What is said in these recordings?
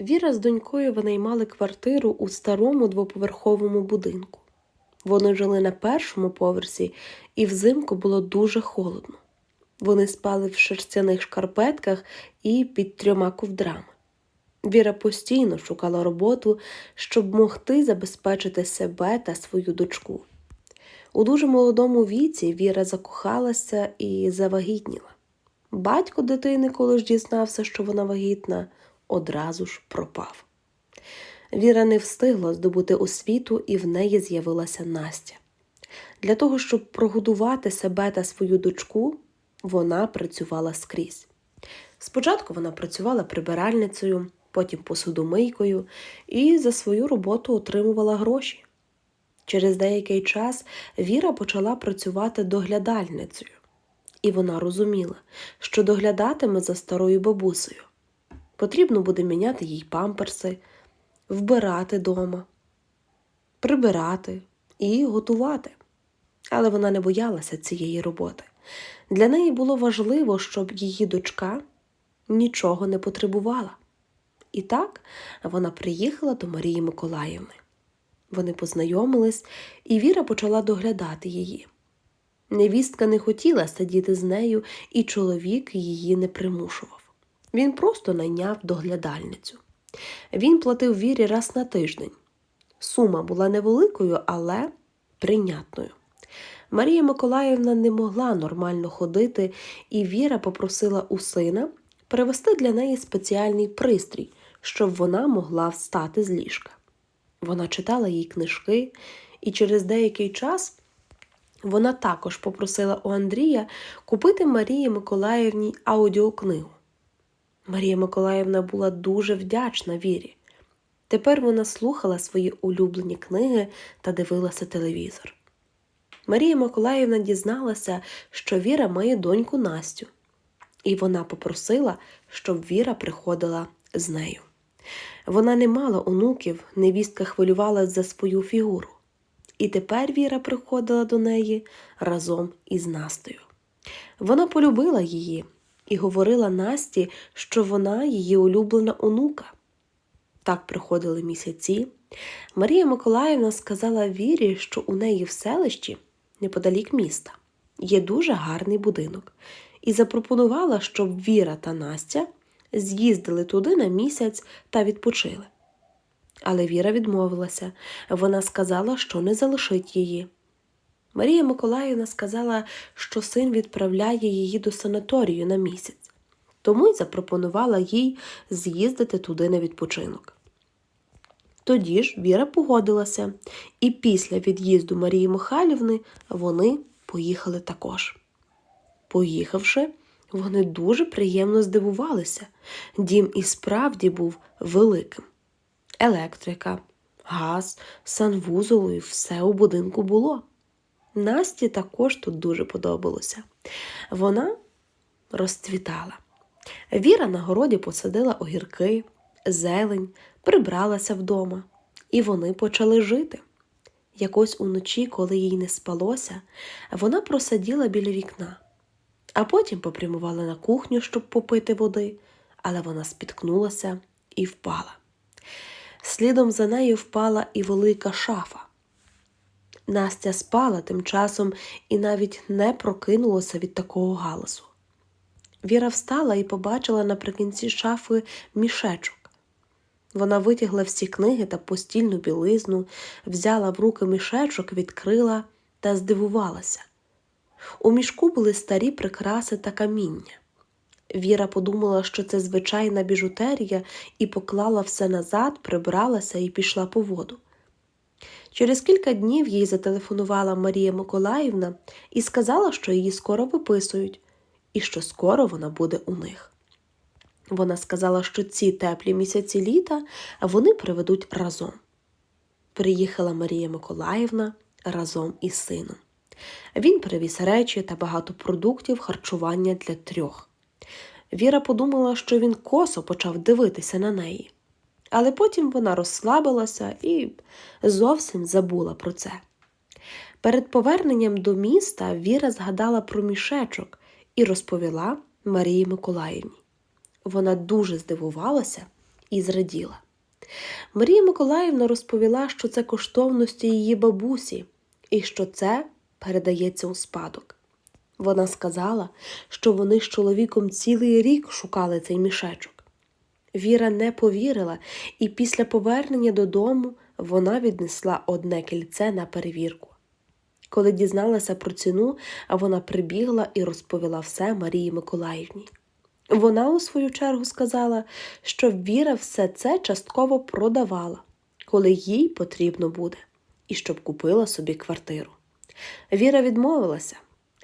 Віра з донькою винаймали квартиру у старому двоповерховому будинку. Вони жили на першому поверсі, і взимку було дуже холодно. Вони спали в шерстяних шкарпетках і під трьома ковдрами. Віра постійно шукала роботу, щоб могти забезпечити себе та свою дочку. У дуже молодому віці Віра закохалася і завагітніла. Батько дитини, коли ж дізнався, що вона вагітна, одразу ж пропав. Віра не встигла здобути освіту, і в неї з'явилася Настя. Для того, щоб прогодувати себе та свою дочку, вона працювала скрізь. Спочатку вона працювала прибиральницею, потім посудомийкою і за свою роботу отримувала гроші. Через деякий час Віра почала працювати доглядальницею, і вона розуміла, що доглядатиме за старою бабусею. Потрібно буде міняти їй памперси, вбирати дома, прибирати і готувати. Але вона не боялася цієї роботи. Для неї було важливо, щоб її дочка нічого не потребувала. І так вона приїхала до Марії Миколаївни. Вони познайомились, і Віра почала доглядати її. Невістка не хотіла сидіти з нею, і чоловік її не примушував. Він просто найняв доглядальницю. Він платив Вірі раз на тиждень. Сума була невеликою, але прийнятною. Марія Миколаївна не могла нормально ходити, і Віра попросила у сина привезти для неї спеціальний пристрій, щоб вона могла встати з ліжка. Вона читала їй книжки, і через деякий час вона також попросила у Андрія купити Марії Миколаївні аудіокнигу. Марія Миколаївна була дуже вдячна Вірі. Тепер вона слухала свої улюблені книги та дивилася телевізор. Марія Миколаївна дізналася, що Віра має доньку Настю, і вона попросила, щоб Віра приходила з нею. Вона не мала онуків, невістка хвилювалась за свою фігуру. І тепер Віра приходила до неї разом із Настею. Вона полюбила її і говорила Насті, що вона її улюблена онука. Так приходили місяці. Марія Миколаївна сказала Вірі, що у неї в селищі, неподалік міста, є дуже гарний будинок, і запропонувала, щоб Віра та Настя з'їздили туди на місяць та відпочили. Але Віра відмовилася. Вона сказала, що не залишить її. Марія Миколаївна сказала, що син відправляє її до санаторію на місяць, тому й запропонувала їй з'їздити туди на відпочинок. Тоді ж Віра погодилася, і після від'їзду Марії Михайлівни вони поїхали також. Поїхавши, вони дуже приємно здивувалися. Дім і справді був великим. Електрика, газ, санвузол і все у будинку було. Насті також тут дуже подобалося. Вона розцвітала. Віра на городі посадила огірки, зелень, прибралася вдома, і вони почали жити. Якось уночі, коли їй не спалося, вона просиділа біля вікна, а потім попрямувала на кухню, щоб попити води, але вона спіткнулася і впала. Слідом за нею впала і велика шафа. Настя спала тим часом і навіть не прокинулася від такого галасу. Віра встала і побачила наприкінці шафи мішечок. Вона витягла всі книги та постільну білизну, взяла в руки мішечок, відкрила та здивувалася. У мішку були старі прикраси та каміння. Віра подумала, що це звичайна біжутерія, і поклала все назад, прибралася і пішла по воду. Через кілька днів їй зателефонувала Марія Миколаївна і сказала, що її скоро виписують, і що скоро вона буде у них. Вона сказала, що ці теплі місяці літа вони приведуть разом. Приїхала Марія Миколаївна разом із сином. Він привіз речі та багато продуктів харчування для трьох. Віра подумала, що він косо почав дивитися на неї, але потім вона розслабилася і зовсім забула про це. Перед поверненням до міста Віра згадала про мішечок і розповіла Марії Миколаївні. Вона дуже здивувалася і зраділа. Марія Миколаївна розповіла, що це коштовності її бабусі і що це передається у спадок. Вона сказала, що вони з чоловіком цілий рік шукали цей мішечок. Віра не повірила, і після повернення додому вона віднесла одне кільце на перевірку. Коли дізналася про ціну, вона прибігла і розповіла все Марії Миколаївні. Вона, у свою чергу, сказала, що Віра все це частково продавала, коли їй потрібно буде, і щоб купила собі квартиру. Віра відмовилася,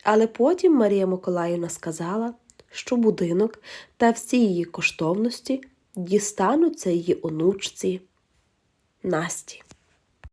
але потім Марія Миколаївна сказала, що будинок та всі її коштовності дістануться її онучці Насті.